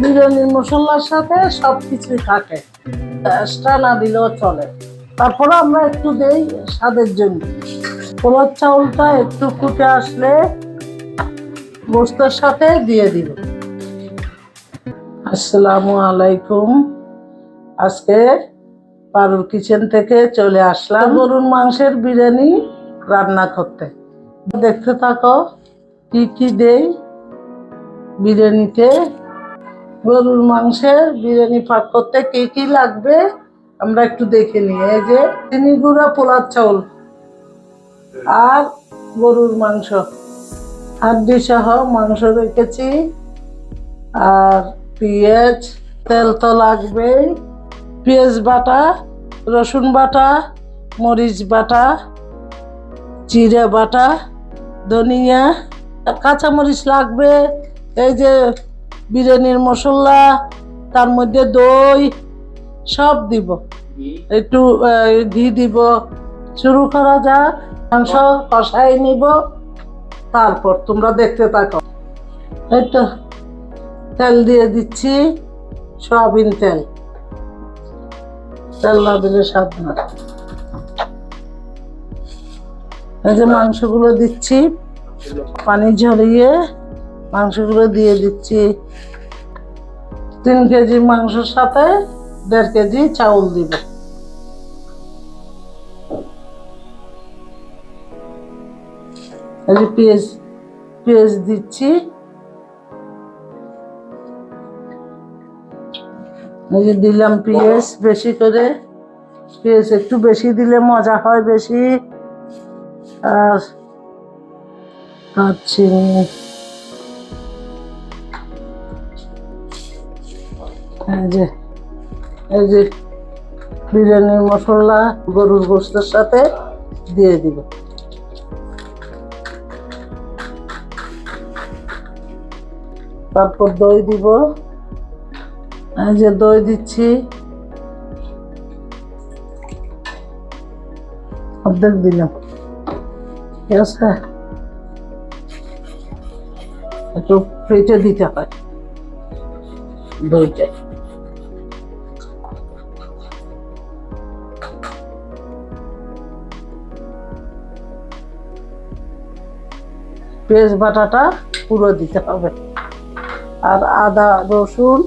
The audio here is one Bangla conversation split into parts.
বিরিয়ানির মশলার সাথে সব কিছুই থাকে। এক্সট্রা না দিলেও চলে। তারপরে আমরা একটু দেই স্বাদের জন্য। পোলার চাউলটা একটু ফুটে আসলে গোস্তের সাথে দিয়ে দিব। আসসালামু আলাইকুম। আজকে পারুর কিচেন থেকে চলে আসলাম। গরুর মাংসের বিরিয়ানি রান্না করতে। দেখতে থাকো, কি কি দেই বিরিয়ানিতে। গরুর মাংসের বিরিয়ানি পাক করতে কি কি লাগবে? আমরা একটু দেখে নিই। এই যে চিনি গুঁড়া পোলার চাউল আর গরুর মাংস। হাড্ডি সহ মাংস রেখেছি। আর পেঁয়াজ, তেল তো লাগবেই। পেঁয়াজ বাটা, রসুন বাটা, মরিচ বাটা, জিরে বাটা, ধনিয়া, কাঁচামরিচ লাগবে। এই যে বিরিয়ানির মশলা তার মধ্যে দই সব দিব। একটু ঘি দিব। শুরু করা যাক। মাংস কষাই নিব। তারপর তোমরা দেখতে থাকো। এই তো তেল দিয়ে দিচ্ছি। সয়াবিন তেল। তেল না দিলে স্বাদ না। এই যে মাংসগুলো দিচ্ছি। পানি ঝরিয়ে মাংসগুলো দিয়ে দিচ্ছি। তিন কেজি মাংসের সাথে দেড় কেজি চাউল দিব। এই পেঁয়াজ পেঁয়াজ দিচ্ছি। এই যে দিলাম পেঁয়াজ বেশি করে। পেঁয়াজ একটু বেশি দিলে মজা হয় বেশি। আর আর এই যে এই যে বিরিয়ানির মশলা, গরুর গোস্তের সাথে দিয়ে দিব। তারপর দই দিব। এই যে দই দিচ্ছি। অর্ধেক দিলাম। ঠিক আছে? একটু ফ্রিজে দিতে হয়। দইটা পেঁয়াজ বাটাটা পুরো দিতে হবে। আর আদা, রসুন,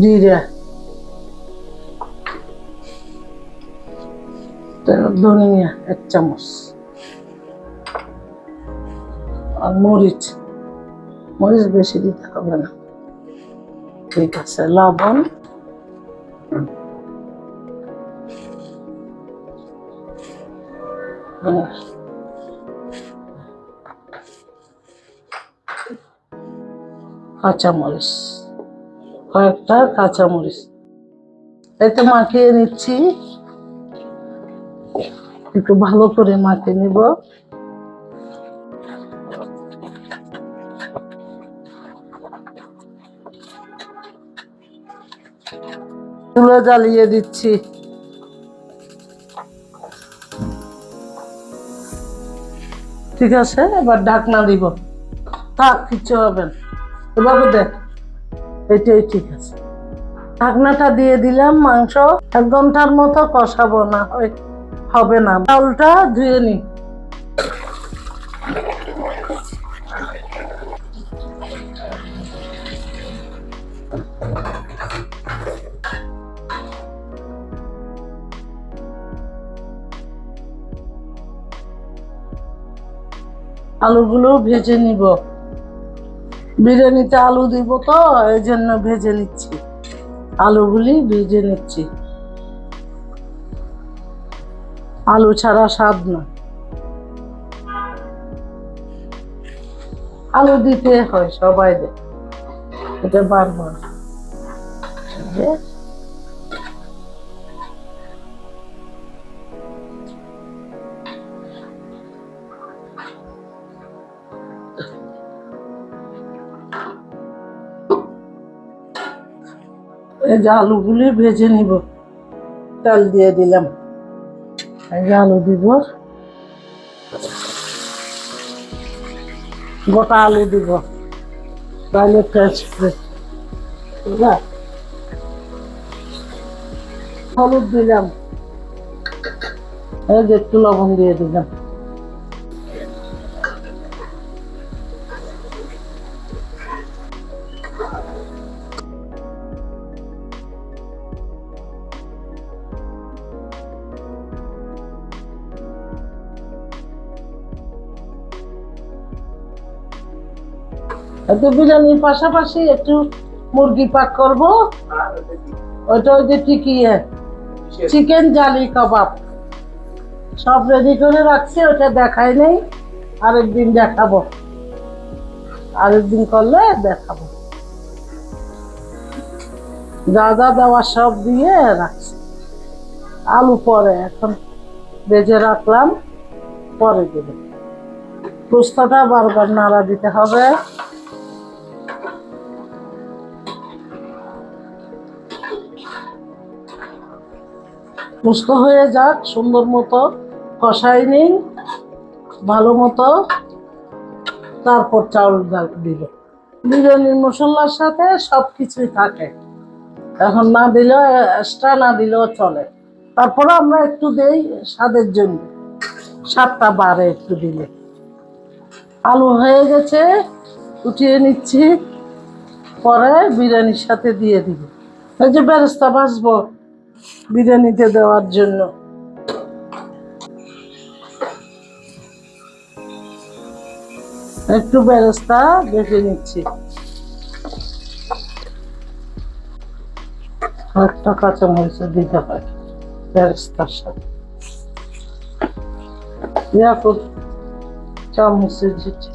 জিরা, ধনিয়া এক চামচ, আর মরিচ। মরিচ বেশি দিতে হবে না। ঠিক আছে, লবণ কাঁচামরিচ। কয়েকটা কাঁচামরিচ। এতে মাখিয়ে নিচ্ছি। একটু ভালো করে মাখিয়ে নিব। তুলো জ্বালিয়ে দিচ্ছি। ঠিক আছে, এবার ঢাকনা দিব। থাক, কিচ্ছু হবে না। এভাবে দেখ, এটাই ঠিক আছে। ঢাকনাটা দিয়ে দিলাম, মাংস এক ঘণ্টার মতো কষাবো না হবে না। চাউলটা ধুয়ে নি। আলুগুলো ভেজে নিব। বিরিয়ানিতে আলু দিব তো এই জন্য ভেজে নিচ্ছি। আলুগুলি ভেজে নিচ্ছি। আলু ছাড়া স্বাদ না আলু দিতে হয় সবাই দেয় এটা বারবার। এই যে, আলুগুলি ভেজে নিব। তেল দিয়ে দিলাম। এই যে আলু দিব। গোটা আলু দিব। তাহলে টেস্ট বুঝলা হলুদ দিলাম। এই যে একটু লবণ দিয়ে দিলাম। একটু বিরিয়ানির পাশাপাশি একটু মুরগি পাক করব। ওইটা ওই যে টিকিয়ে চিকেন জালি কাবাব। সব রেডি করে রাখছি ওটা দেখাই নেই। আরেকদিন দেখাবো। আরেকদিন করলে দেখাবো। যা যা দেওয়া সব দিয়ে রাখছি। আলু পরে এখন বেজে রাখলাম পরে দেবে। পোস্তটা বারবার নাড়া দিতে হবে। পোস্ত হয়ে যাক, সুন্দর মতো কষাই নিন, ভালো মতো। তারপর চাউল দিল। বিরিয়ানির মশলার সাথে সব কিছুই থাকে। এখন না দিলেও এক্সট্রা না দিলেও চলে। তারপরে আমরা একটু দেই স্বাদের জন্য। স্বাদটা বারে একটু দিলে। আলু হয়ে গেছে, উঠিয়ে নিচ্ছি। পরে বিরিয়ানির সাথে দিয়ে দিব। এই যে বেরেস্তা ভাজবো। বিরিয়ানিতে দেওয়ার জন্য। একটু ব্যবস্থা বেটে নিচ্ছি। একটা কাঁচা মরিচ দিতে হয় বেরেস্তার সাথে। চামচের দিচ্ছি।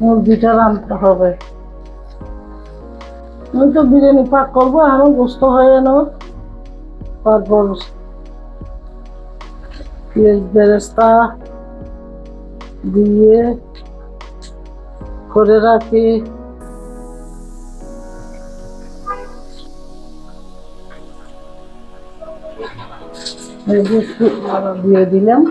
মুরগিটা রান্নতে হবে। আমি তো বিরিয়ানি পাক করব, এখন গোস্ত হয়ে নেব তারপর পেঁয়াজ, বেরেস্তা দিয়ে করে রাখি। দিয়ে দিলাম।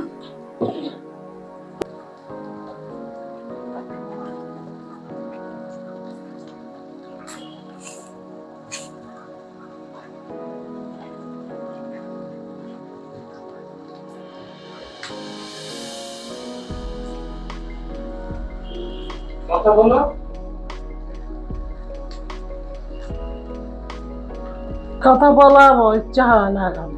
কথা বলো। কথা বলার ইচ্ছা হয় না এখন।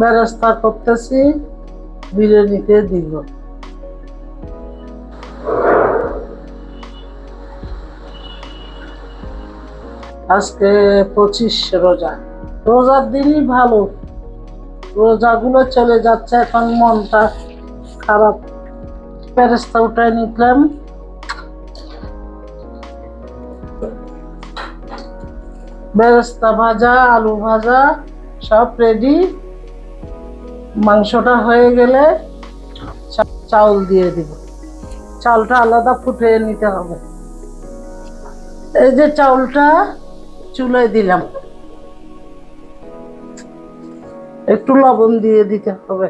ব্যবস্থা করতেছি বিরিয়ানিতে দিব। আজকে পঁচিশ রোজা। রোজার দিনই ভালো। রোজাগুলো চলে যাচ্ছে এখন মনটা খারাপ প্যারেস্তা উঠায় নিলাম বেরেস্তা ভাজা, আলু ভাজা, সব রেডি মাংসটা হয়ে গেলে চাউল দিয়ে দিব। চাউলটা আলাদা ফুটিয়ে নিতে হবে। এই যে চাউলটা চুলায় দিলাম। একটু লবণ দিয়ে দিতে হবে।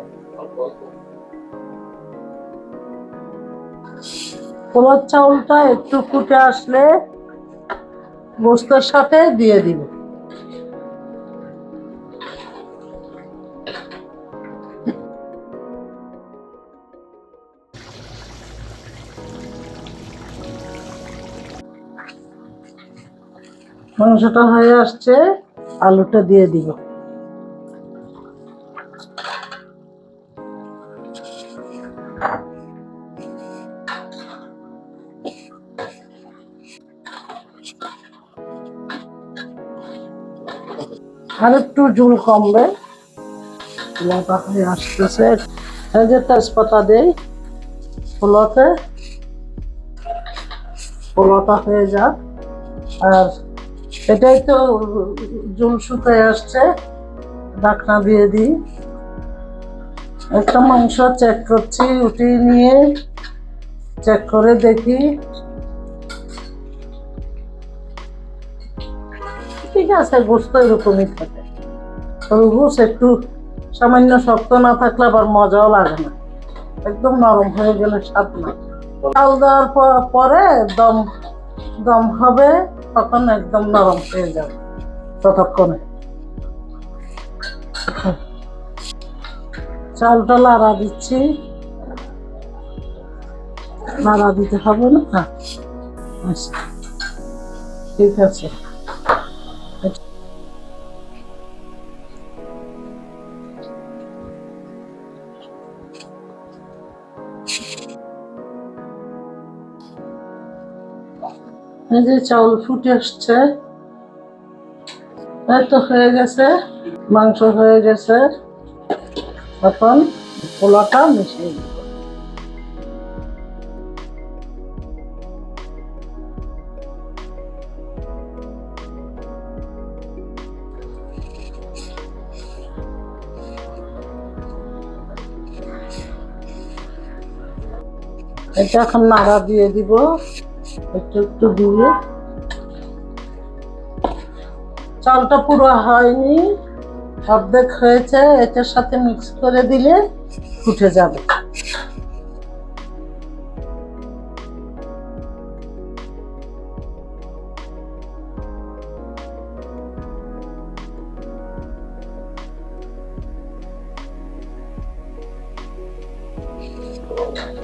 পোলার চাউলটা একটু ফুটে আসলে গোস্তের সাথে দিয়ে দিব। মাংসটা হয়ে আসছে, আলুটা দিয়ে দিব। আর একটু ঝুল কমবে। হয়ে আসতেছে। যে তেজপাতা দেই পোলাতে পোলাওটা হয়ে যাক। আর এটাই তো জল শুকায় আসছে। ঢাকনা দিয়ে দিই। একটা মাংস চেক করছি, উঠিয়ে নিয়ে চেক করে দেখি। ঠিক আছে গোস্ত এরকমই থাকে। তবে একটু সামান্য শক্ত না থাকলে আবার মজাও লাগে না। একদম নরম হয়ে গেলে স্বাদ না। চাল দেওয়ার পরে দম দম হবে, তখন একদম নরম হয়ে যাবে, ততক্ষণে। চালটা লাড়া দিচ্ছি। লাড়া দিতে হবে না? আচ্ছা ঠিক আছে। এই যে চাউল ফুটে আসছে তো হয়ে গেছে, মাংস হয়ে গেছে। এখন পোলাটা মিশিয়ে দিব এটা এখন নাড়া দিয়ে দিব। একটু একটু দিয়ে। চালটা পুরো হয়নি, অর্ধেক হয়েছে, এটার সাথে মিক্স করে দিলে ফুটে যাবে।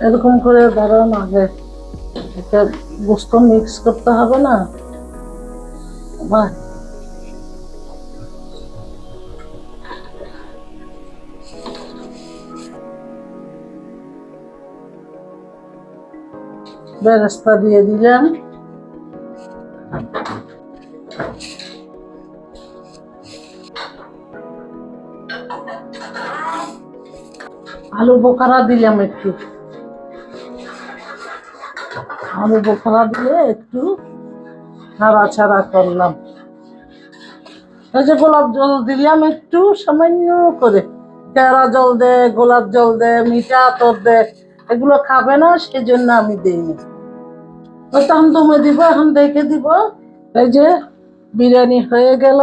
এরকম করে ধরুন আগে এটা গোস্ত মিক্স করতে হবে না। বাহ। দিয়ে দিলাম। আলু বোখারা দিলাম একটু। আলু বোখারা দিয়ে একটু নাড়াচাড়া করলাম। এই যে গোলাপ জল দিলাম একটু সামান্য করে। কেরা জল দে, গোলাপ জল দে, মিঠা আতর দে, এগুলো খাবে না সেই জন্য আমি দিইনি। তখন তুমি দিব, এখন দেখে দিব। এই যে বিরিয়ানি হয়ে গেল।